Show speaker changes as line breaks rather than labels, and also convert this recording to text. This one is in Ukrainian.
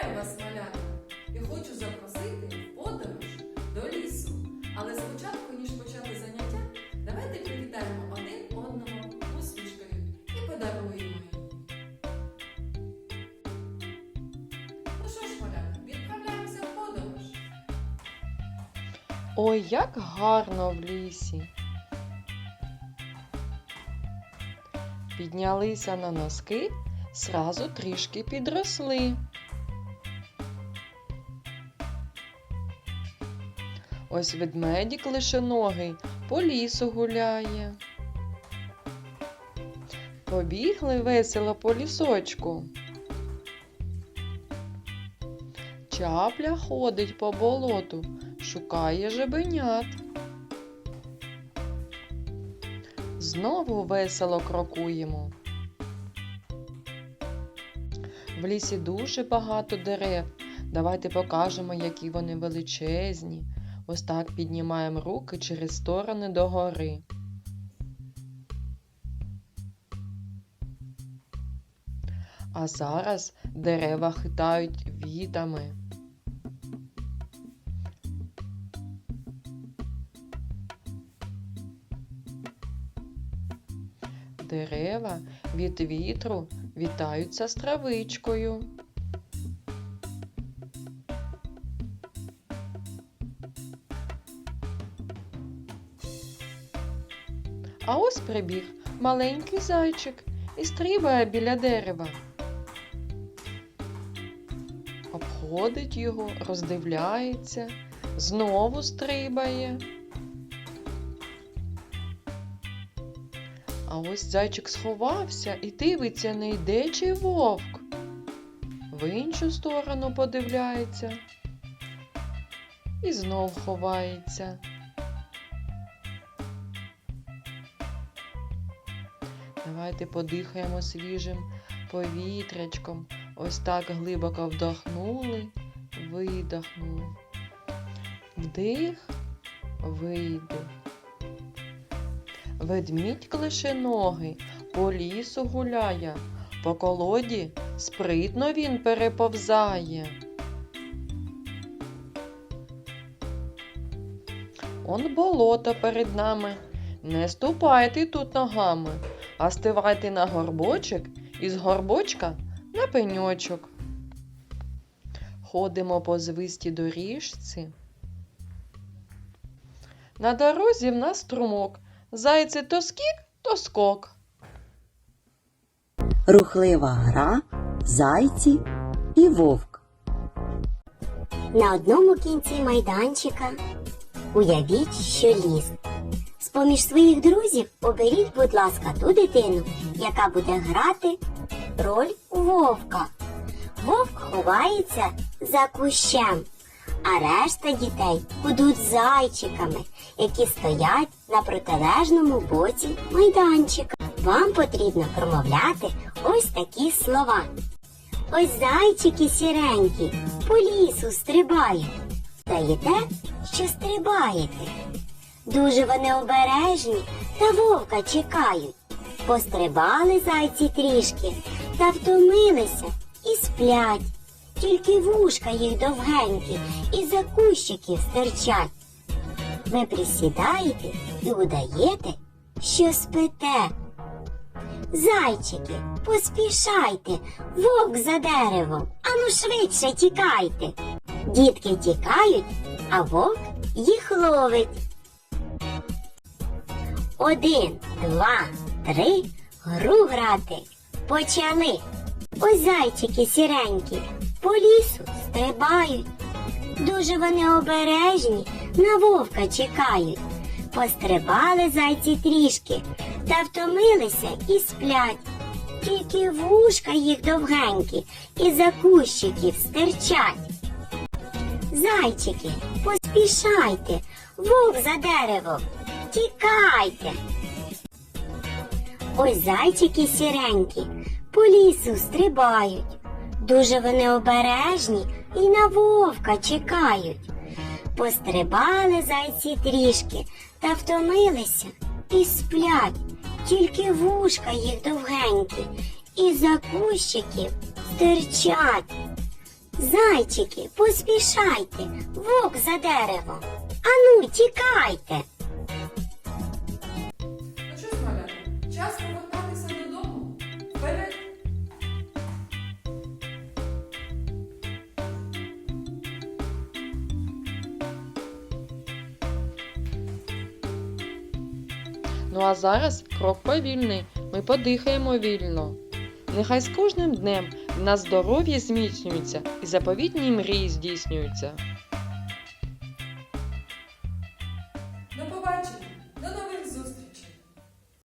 Вітаю вас, малята! Я хочу запросити в подорож до лісу. Але спочатку, ніж почати заняття, давайте привітаємо один одного усмішкою і подаруємо. Ну що ж, малята, відправляємося в подорож.
Ой, як гарно в лісі. Піднялися на носки, зразу трішки підросли. Ось ведмедік лишеногий по лісу гуляє. Побігли весело по лісочку. Чапля ходить по болоту, шукає жебенят. Знову весело крокуємо. В лісі дуже багато дерев. Давайте покажемо, які вони величезні. Ось так піднімаємо руки через сторони догори. А зараз дерева хитають вітами. Дерева від вітру вітаються з травичкою. А ось прибіг маленький зайчик і стрибає біля дерева. Обходить його, роздивляється, знову стрибає. А ось зайчик сховався і дивиться, не йде чи вовк. В іншу сторону подивляється і знов ховається. Давайте подихаємо свіжим повітрячком. Ось так глибоко вдохнули, видохнули. Вдих, видих. Ведмідь клишеногий по лісу гуляє, по колоді спритно він переповзає. Он болото перед нами. Не ступайте тут ногами, а стивайте на горбочок і з горбочка на пеньочок. Ходимо по звисті доріжці. На дорозі в нас струмок. Зайце то скік, то скок.
Рухлива гра, зайці і вовк.
На одному кінці майданчика уявіть, що ліс. З-поміж своїх друзів оберіть, будь ласка, ту дитину, яка буде грати роль вовка. Вовк ховається за кущем, а решта дітей будуть зайчиками, які стоять на протилежному боці майданчика. Вам потрібно промовляти ось такі слова. Ось зайчики сіренькі по лісу стрибають. Даєте, що стрибаєте. Дуже вони обережні та вовка чекають. Пострибали зайці трішки та втомилися і сплять. Тільки вушка їх довгенькі і за кущиків стирчать. Ви присідаєте і удаєте, що спите. Зайчики, поспішайте, вовк за деревом, ану швидше тікайте. Дітки тікають, а вовк їх ловить. Один, два, три, гру грати. Почали. Ось зайчики сіренькі по лісу стрибають. Дуже вони обережні, на вовка чекають. Пострибали зайці трішки та втомилися і сплять. Тільки вушка їх довгенькі і за кущиків стирчать. Зайчики, поспішайте, вовк за деревом, тікайте. Ось зайчики сіренькі по лісу стрибають. Дуже вони обережні і на вовка чекають. Пострибали зайці трішки та втомилися і сплять, тільки вушка їх довгенькі, і за кущиків стирчать. Зайчики, поспішайте, вовк за дерево. Ану, тікайте.
Ну а зараз крок повільний, ми подихаємо вільно. Нехай з кожним днем в нас здоров'я зміцнюється і заповітні мрії здійснюються.